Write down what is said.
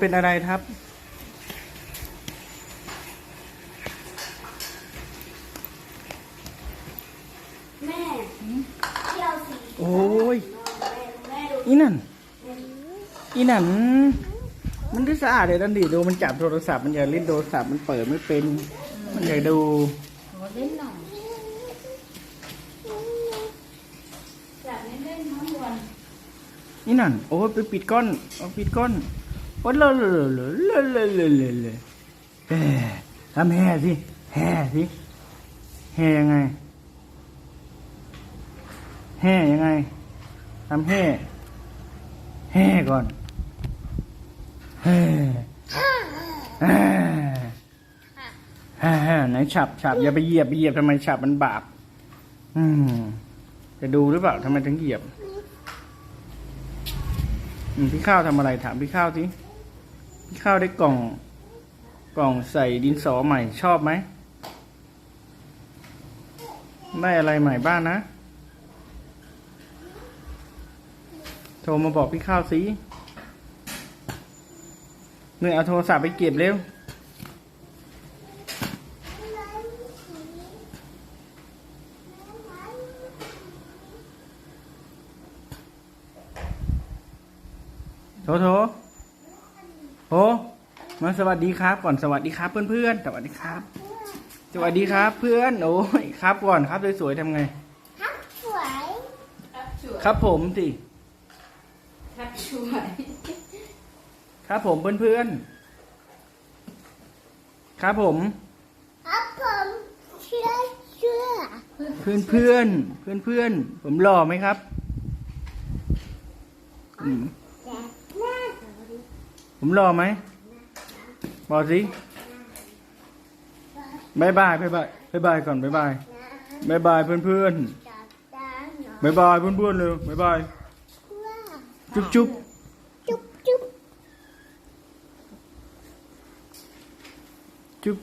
เป็นอะไรครับ แม่ที่เราสีโอ้ย แม่แม่ดูอีนั่น อีนั่น มันที่สะอาดเลยดันดีดูมันจับโทรศัพท์มันอยากเล่นโทรศัพท์มันเปิดไม่เป็น มันอยากดู ขอเล่นหน่อยจับเล่นๆทั้งวันนี่นั่น โอ้ยไปปิดก้อนเอาปิดก้อน โอ้ยเละเละเละเละเละเละเลอะละทำแห่สิ แห่สิ แห่ยังไง แห่ยังไง ทำแห่ แห่ก่อนแห่แห่ไหนฉับฉับอย่าไปเหยียบไปเหยียบทำไมฉับมันบาป อืมจะดูหรือเปล่าทำไมถึงเหยียบพี่ข้าวทำอะไรถามพี่ข้าวสิ ข้าวได้กล่อง กล่องใส่ดินสอใหม่ชอบไหม ได้อะไรใหม่บ้างนะ โทรมาบอกพี่ข้าวสิเนื่อยเอาโทรศัพท์ไปเก็บเร็วโถโถ โถมาสวัสดีครับ ก่อนสวัสดีครับ เพื่อนๆสวัสดีครับ สวัสดีครับ เพื่อนโอ้ยครับก่อนครับสวยๆทำไงทักสวยทับช่วยครับผมสิทับช่วยครับผมเพื่อนๆครับผม ครับผมเชื่อเชื่อเพื่อนเพื่อนเพื่อนเพื่อนๆผมหล่อไหมครับ อืมแต่หน้า cũng lo máy. Bò gì? Bye bye bye bye bye bye còn bye bye bye bye bạn bè bye bye bạn bè luôn bye bye chúc chúc. Chúc chúc.